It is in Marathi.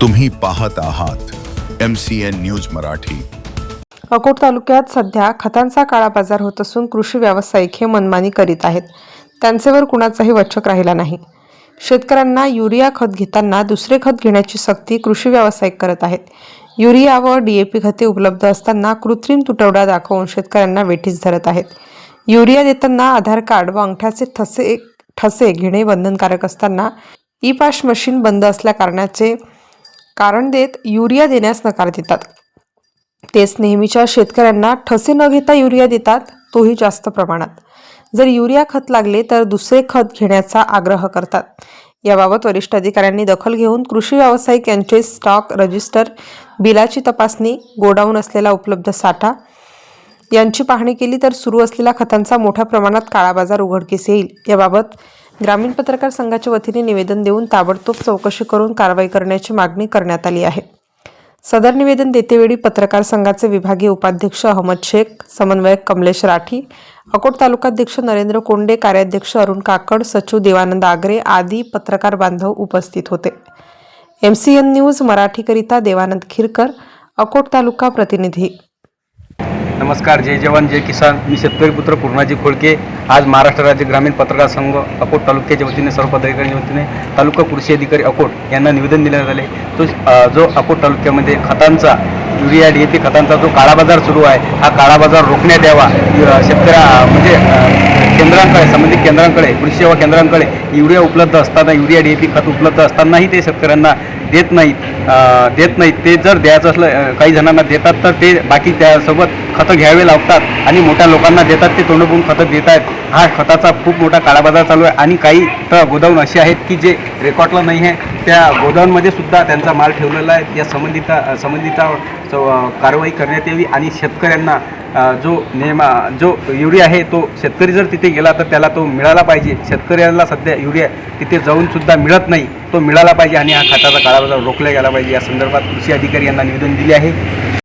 तुम्ही पाहत आहात M C N news Marathi. Akot तालुक्यात सध्या खतांचा काळा बाजार होत असून कृषी व्यावसायिक हे मनमानी करीत आहेत. त्यांचेवर कुणाचाही वचक राहिला नाही. शेतकऱ्यांना युरिया खत घेताना दुसरे खत घेण्याची सक्ती कृषी व्यावसायिक करत आहेत. युरिया व डीएपी खते उपलब्ध असताना कृत्रिम तुटवडा दाखवून शेतकऱ्यांना वेठीस धरत आहेत. युरिया देताना आधार कार्ड व अंगठ्याचे ठसे ठसे घेणे बंधनकारक असताना ई पाश मशीन बंद असल्या कारणाचे कारण देत युरिया देण्यास नकार देतात. तेच नेहमीच्या शेतकऱ्यांना ठसे न घेता युरिया देतात तोही जास्त प्रमाणात. जर युरिया खत लागले तर दुसरे खत घेण्याचा आग्रह करतात. याबाबत वरिष्ठ अधिकाऱ्यांनी दखल घेऊन कृषी व्यावसायिक यांचे स्टॉक रजिस्टर बिलाची तपासणी गोडाऊन असलेला उपलब्ध साठा यांची पाहणी केली तर सुरू असलेल्या खतांचा मोठ्या प्रमाणात काळाबाजार उघडकीस येईल. याबाबत ग्रामीण पत्रकार संघाच्या वतीने निवेदन देऊन ताबडतोब चौकशी करून कारवाई करण्याची मागणी करण्यात आली आहे. सदर निवेदन देतेवेळी पत्रकार संघाचे विभागीय उपाध्यक्ष अहमद शेख समन्वयक कमलेश राठी अकोट तालुकाध्यक्ष नरेंद्र कोंडे कार्याध्यक्ष अरुण काकड सचिव देवानंद आगरे आदी पत्रकार बांधव उपस्थित होते. एम सी एन न्यूज मराठीकरिता देवानंद खिरकर अकोट तालुका प्रतिनिधी. नमस्कार जय जवान जय किसान. मी शेतकरी पुत्र पूर्णाजी खोळके. आज महाराष्ट्र राज्य ग्रामीण पत्रकार संघ अकोट तालुक्याच्या वतीने सर्व पदाधिकाऱ्यांच्या वतीने तालुका कृषी अधिकारी अकोट यांना निवेदन देण्यात आले. तो जो अकोट तालुक्यामध्ये खतांचा युरिया डी ए पी खतांचा जो काळाबाजार सुरू आहे हा काळाबाजार रोखण्यात यावा. शेतकऱ्या म्हणजे केंद्रांकडे संबंधित केंद्रांकडे कृषी सेवा केंद्रांकडे युरिया उपलब्ध असताना युरिया डी ए पी खत उपलब्ध असतानाही ते शेतकऱ्यांना देत नाहीत. देत नाहीत. ते जर द्यायचं असलं काही जणांना देतात तर ते बाकी त्यासोबत खतं घ्यावे लागतात आणि मोठ्या लोकांना देतात ते तोंडपून खतं देत आहेत. हा खताचा खूप मोठा काळाबाजार चालू आहे आणि काही तर गोदाऊन असे आहेत की जे रेकॉर्डला नाही आहे. त्या गोदाऊनमध्ये सुद्धा त्यांचा माल ठेवलेला आहे. या संबंधित संबंधिता स- कारवाई करण्यात यावी आणि शेतकऱ्यांना जो नेमा जो युरिया आहे तो शेतकरी जर तिथे गेला तर त्याला तो मिळाला पाहिजे. शेतकऱ्याला सध्या युरिया तिथे जाऊनसुद्धा मिळत नाही तो मिळाला पाहिजे आणि हा खताचा काळाबाजार रोखला गेला पाहिजे. या संदर्भात कृषी अधिकारी यांना निवेदन दिले आहे.